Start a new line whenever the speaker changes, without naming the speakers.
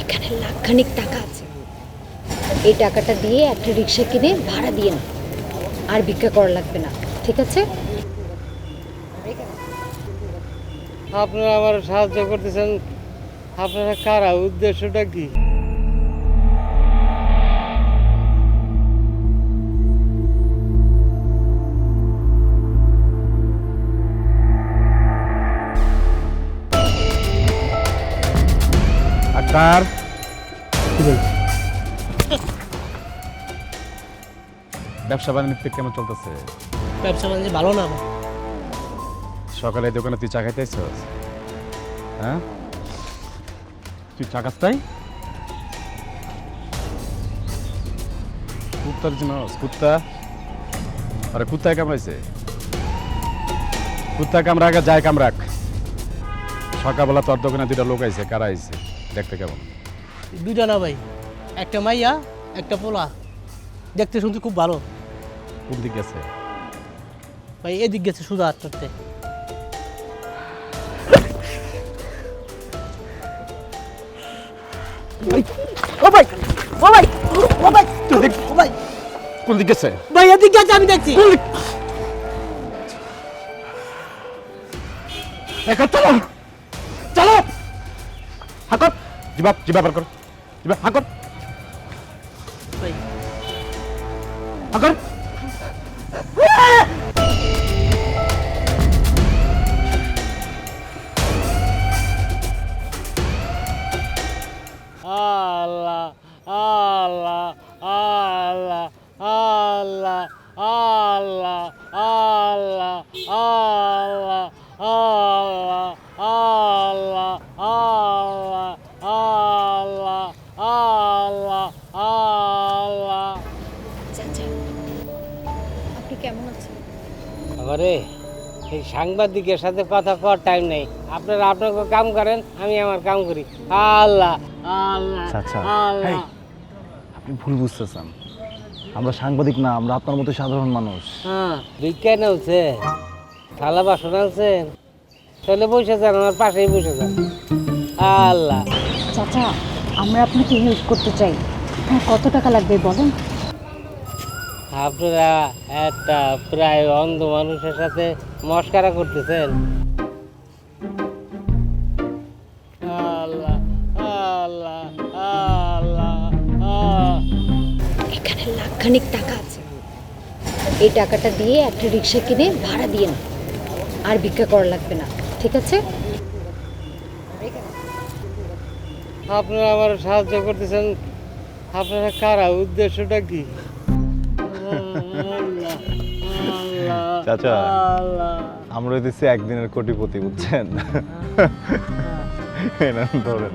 এখানে লাখখানিক টাকা আছে। এই টাকাটা দিয়ে একটা রিক্সা কিনে ভাড়া দিয়ে না আর ভিক্ষা করা লাগবে না, ঠিক আছে?
আপনারা আমার সাহায্য করতেছেন। আপনারা কারা? উদ্দেশ্যটা কি?
আকার ব্যবসা বাণিজ্য কেমন চলতেছে?
ব্যবসা বাণিজ্য ভালো না
সকালে এই দোকানে তুই চা খাইতেছ? হ্যাঁ? তুই চা খাস তাই কুত্তার জন্য কুত্তা। আরে কুত্তায় কামড়াইছে। কুত্তা কামড়া আগে যায় কামড়াক। সকালবেলা তোর দোকানে দুটা লোক আইছে কারা আইছে? দেখতে কেমন?
দুইটা না ভাই একটা মাইয়া একটা পোলা। দেখতে শুনতে খুব ভালো।
কোন দিক গেছে?
ভাই এদিক গেছে সুদা হাত করতে ও ভাই ও ভাই ও ভাই ও ভাই।
কোন দিক গেছে?
ভাই এদিক গেছে আমি দেখছি।
এখন চলো চলো
ଯିବା
ଯିବା
Parkour. କର Parkour. Parkour. କର Allah, Allah, Allah, Allah, Allah, Allah, Allah, Allah.
চাচা আপনি কেমন আছেন?
আবারে এই সাংবাদিকের সাথে কথা কর টাইম নেই। আপনারা আপনাকে কাম করেন আমি আমার কাম করি। আল্লাহ আল্লাহ
আচ্ছা
আল্লাহ।
আপনি ভুল বুঝতেছেন। আমরা সাংবাদিক না আমরা আপনার মতো সাধারণ মানুষ।
হ্যাঁ বিজ্ঞান আছে থালা বাসন আনছেন তাহলে বসে যান আমার পাশেই বসে যান। আল্লাহ।
চাচা আমরা আপনাকে হেল্প করতে চাই। হ্যাঁ কত টাকা লাগবে বলেন?
আপনারা একটা প্রায় অন্ধ মানুষের সাথে মস্কারা করতেছেন। আল্লাহ আল্লাহ আল্লাহ
এখানে লাখখানিক টাকা আছে। এই টাকাটা দিয়ে একটা রিক্সা কিনে ভাড়া দিয়ে না আর ভিক্ষা করা লাগবে না ঠিক আছে?
আপনারা আমার সাহায্য করতেছেন। আপনারা কারা? উদ্দেশ্যটা কি?
চাচা আমরা দিচ্ছি একদিনের কোটিপতি বুঝছেন? ধরেন।